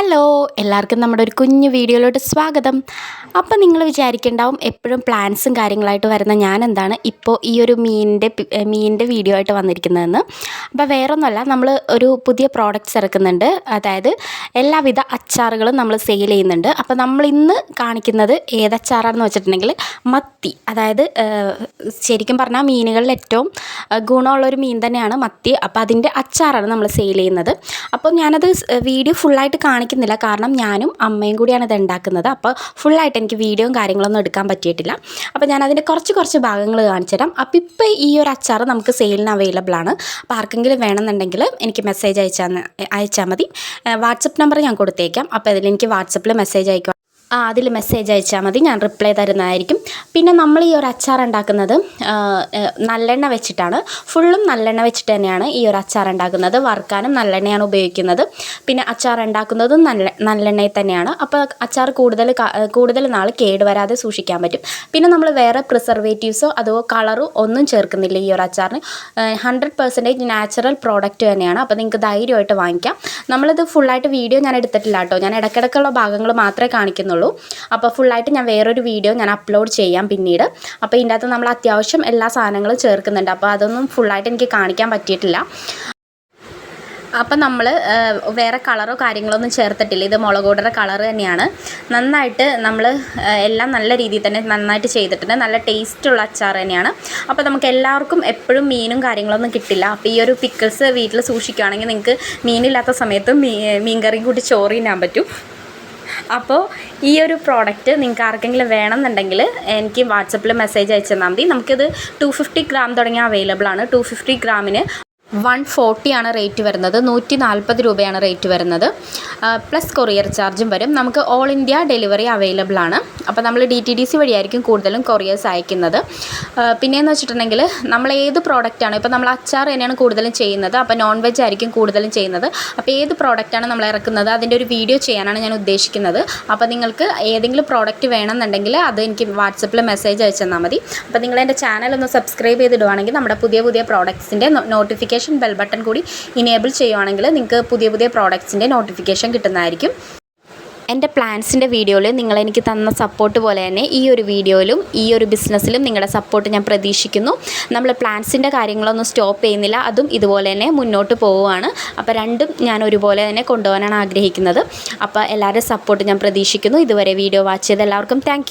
Hello എല്ലാവർക്കും നമ്മുടെ ഒരു കുഞ്ഞു വീഡിയോയിലോട്ട് സ്വാഗതം. അപ്പോൾ നിങ്ങൾ വിചാരിക്കേണ്ടാവും എപ്പോഴും പ്ലാൻസും കാര്യങ്ങളായിട്ട് വരുന്ന ഞാൻ എന്താണ് ഇപ്പോൾ ഈ ഒരു മീനിന്റെ മീനിന്റെ വീഡിയോ ആയിട്ട് വന്നിരിക്കുന്നതെന്ന്. അപ്പോൾ വേറൊന്നുമല്ല നമ്മൾ ഒരു പുതിയ പ്രോഡക്റ്റ്സ് ഇറക്കുന്നുണ്ട്. അതായത് എല്ലാവിധ അച്ചാറുകളും നമ്മൾ സെയിൽ ചെയ്യുന്നുണ്ട്. അപ്പോൾ നമ്മൾ ഇന്ന് കാണിക്കുന്നത് ഏത് അച്ചാറാണെന്ന് വെച്ചിട്ടുണ്ടെങ്കിൽ മത്തി. അതായത് ശരിക്കും പറഞ്ഞാൽ മീനുകളിൽ ഏറ്റവും ഗുണമുള്ളൊരു മീൻ തന്നെയാണ് മത്തി. അപ്പോൾ അതിന്റെ അച്ചാറാണ് നമ്മൾ സെയിൽ ചെയ്യുന്നത്. അപ്പോൾ ഞാനത് വീഡിയോ ഫുള്ളായിട്ട് കാണിക്കുന്നില്ല. കാരണം ഞാനും അമ്മയും കൂടിയാണ് ഇത് ഉണ്ടാക്കുന്നത്. അപ്പോൾ ഫുള്ളായിട്ട് എനിക്ക് വീഡിയോയും കാര്യങ്ങളൊന്നും എടുക്കാൻ പറ്റിയിട്ടില്ല. അപ്പോൾ ഞാൻ അതിന്റെ കുറച്ച് കുറച്ച് ഭാഗങ്ങൾ കാണിച്ചു തരാം അപ്പോൾ ഇപ്പോൾ ഈ ഒരു അച്ചാർ നമുക്ക് സെയിലിന് അവൈലബിൾ ആണ്. അപ്പോൾ ആർക്കെങ്കിലും വേണമെന്നുണ്ടെങ്കിൽ എനിക്ക് മെസ്സേജ് അയച്ചാൽ അയച്ചാൽ മതി. വാട്സപ്പ് നമ്പർ ഞാൻ കൊടുത്തേക്കാം. അപ്പോൾ അതിൽ എനിക്ക് വാട്സപ്പിൽ മെസ്സേജ് അയക്കുക ആ അതിൽ മെസ്സേജ് അയച്ചാൽ മതി. ഞാൻ റിപ്ലൈ തരുന്നതായിരിക്കും. പിന്നെ നമ്മൾ ഈ ഒരു അച്ചാർ ഉണ്ടാക്കുന്നത് നല്ലെണ്ണ വെച്ചിട്ടാണ്. ഫുള്ളും നല്ലെണ്ണ വെച്ചിട്ട് തന്നെയാണ് ഈ ഒരു അച്ചാർ ഉണ്ടാക്കുന്നത് വറുക്കാനും നല്ലെണ്ണയാണ് ഉപയോഗിക്കുന്നത്. പിന്നെ അച്ചാർ ഉണ്ടാക്കുന്നതും നല്ല നല്ലെണ്ണയിൽ തന്നെയാണ്. അപ്പോൾ അച്ചാർ കൂടുതൽ കൂടുതൽ നാൾ കേടുവരാതെ സൂക്ഷിക്കാൻ പറ്റും. പിന്നെ നമ്മൾ വേറെ പ്രിസർവേറ്റീവ്സോ അതോ കളറോ ഒന്നും ചേർക്കുന്നില്ല ഈ ഒരു അച്ചാറിന്. ഹൺഡ്രഡ് പെർസെന്റേജ് നാച്ചുറൽ പ്രോഡക്റ്റ് തന്നെയാണ്. അപ്പോൾ നിങ്ങൾക്ക് ധൈര്യമായിട്ട് വാങ്ങിക്കാം. നമ്മളിത് ഫുള്ളായിട്ട് വീഡിയോ ഞാൻ എടുത്തിട്ടില്ല കേട്ടോ. ഞാൻ ഇടയ്ക്കിടയ്ക്കുള്ള ഭാഗങ്ങൾ മാത്രമേ കാണിക്കുന്നുള്ളൂ. അപ്പോൾ ഫുള്ളായിട്ട് ഞാൻ വേറൊരു വീഡിയോ ഞാൻ അപ്ലോഡ് ചെയ്യാം പിന്നീട്. അപ്പോൾ ഇതിന്റെ അകത്ത് നമ്മൾ അത്യാവശ്യം എല്ലാ സാധനങ്ങളും ചേർക്കുന്നുണ്ട്. അപ്പോൾ അതൊന്നും ഫുള്ളായിട്ട് എനിക്ക് കാണിക്കാൻ പറ്റിയിട്ടില്ല. അപ്പം നമ്മൾ വേറെ കളറോ കാര്യങ്ങളൊന്നും ചേർത്തിട്ടില്ല. ഇത് മുളക് പൊടിയുടെ കളർ തന്നെയാണ്. നന്നായിട്ട് നമ്മൾ എല്ലാം നല്ല രീതിയിൽ തന്നെ നന്നായിട്ട് ചെയ്തിട്ടുണ്ട്. നല്ല ടേസ്റ്റുള്ള അച്ചാർ തന്നെയാണ്. അപ്പോൾ നമുക്ക് എല്ലാവർക്കും എപ്പോഴും മീനും കാര്യങ്ങളൊന്നും കിട്ടില്ല. അപ്പോൾ ഈ ഒരു പിക്കിൾസ് വീട്ടിൽ സൂക്ഷിക്കുകയാണെങ്കിൽ നിങ്ങൾക്ക് മീനില്ലാത്ത സമയത്ത് മീൻ മീൻകറിയും കൂട്ടി ചോറ് പറ്റും. അപ്പോൾ ഈ ഒരു പ്രോഡക്റ്റ് നിങ്ങൾക്ക് ആർക്കെങ്കിലും വേണമെന്നുണ്ടെങ്കിൽ എനിക്ക് വാട്സപ്പിൽ മെസ്സേജ് അയച്ചു തന്നാൽ മതി. നമുക്കിത് ടു ഫിഫ്റ്റി ഗ്രാം തുടങ്ങി അവൈലബിൾ ആണ്. ടു ഫിഫ്റ്റി ഗ്രാമിന് വൺ ഫോർട്ടിയാണ് റേറ്റ് വരുന്നത്. നൂറ്റി നാൽപ്പത് രൂപയാണ് റേറ്റ് വരുന്നത്. പ്ലസ് കൊറിയർ ചാർജും വരും. നമുക്ക് ഓൾ ഇന്ത്യ ഡെലിവറി അവൈലബിൾ ആണ്. അപ്പോൾ നമ്മൾ ഡി ടി ഡി സി വഴിയായിരിക്കും കൂടുതലും കൊറിയേഴ്സ് അയക്കുന്നത്. പിന്നെയെന്ന് വെച്ചിട്ടുണ്ടെങ്കിൽ നമ്മൾ ഏത് പ്രോഡക്റ്റാണ് ഇപ്പോൾ നമ്മൾ അച്ചാർ തന്നെയാണ് കൂടുതലും ചെയ്യുന്നത്. അപ്പോൾ നോൺ വെജ് ആയിരിക്കും കൂടുതലും ചെയ്യുന്നത്. അപ്പോൾ ഏത് പ്രോഡക്റ്റാണ് നമ്മൾ ഇറക്കുന്നത് അതിന്റെ ഒരു വീഡിയോ ചെയ്യാനാണ് ഞാൻ ഉദ്ദേശിക്കുന്നത്. അപ്പോൾ നിങ്ങൾക്ക് ഏതെങ്കിലും പ്രോഡക്റ്റ് വേണമെന്നുണ്ടെങ്കിൽ അത് എനിക്ക് വാട്സപ്പിൽ മെസ്സേജ് അയച്ചു തന്നാൽ മതി. അപ്പോൾ നിങ്ങൾ എന്റെ ചാനൽ ഒന്ന് സബ്സ്ക്രൈബ് ചെയ്തിടുവാണെങ്കിൽ നമ്മുടെ പുതിയ പുതിയ പ്രോഡക്ട്സിന്റെ നോട്ടിഫിക്കേഷൻ ബെൽ ബട്ടൺ കൂടി ഇനേബിൾ ചെയ്യുവാണെങ്കിൽ നിങ്ങൾക്ക് പുതിയ പുതിയ പ്രോഡക്ട്സിന്റെ നോട്ടിഫിക്കേഷൻ കിട്ടുന്നതായിരിക്കും. എന്റെ പ്ലാൻസിന്റെ വീഡിയോയിൽ നിങ്ങൾ എനിക്ക് തന്ന സപ്പോർട്ട് പോലെ തന്നെ ഈ ഒരു വീഡിയോയിലും ഈ ഒരു ബിസിനസ്സിലും നിങ്ങളുടെ സപ്പോർട്ട് ഞാൻ പ്രതീക്ഷിക്കുന്നു. നമ്മൾ പ്ലാൻസിന്റെ കാര്യങ്ങളൊന്നും സ്റ്റോപ്പ് ചെയ്യുന്നില്ല. അതും ഇതുപോലെ തന്നെ മുന്നോട്ട് പോവുകയാണ്. അപ്പോൾ രണ്ടും ഞാൻ ഒരുപോലെ തന്നെ കൊണ്ടുപോകാനാണ് ആഗ്രഹിക്കുന്നത്. അപ്പോൾ എല്ലാവരുടെ സപ്പോർട്ട് ഞാൻ പ്രതീക്ഷിക്കുന്നു. ഇതുവരെ വീഡിയോ വാച്ച് ചെയ്ത എല്ലാവർക്കും താങ്ക്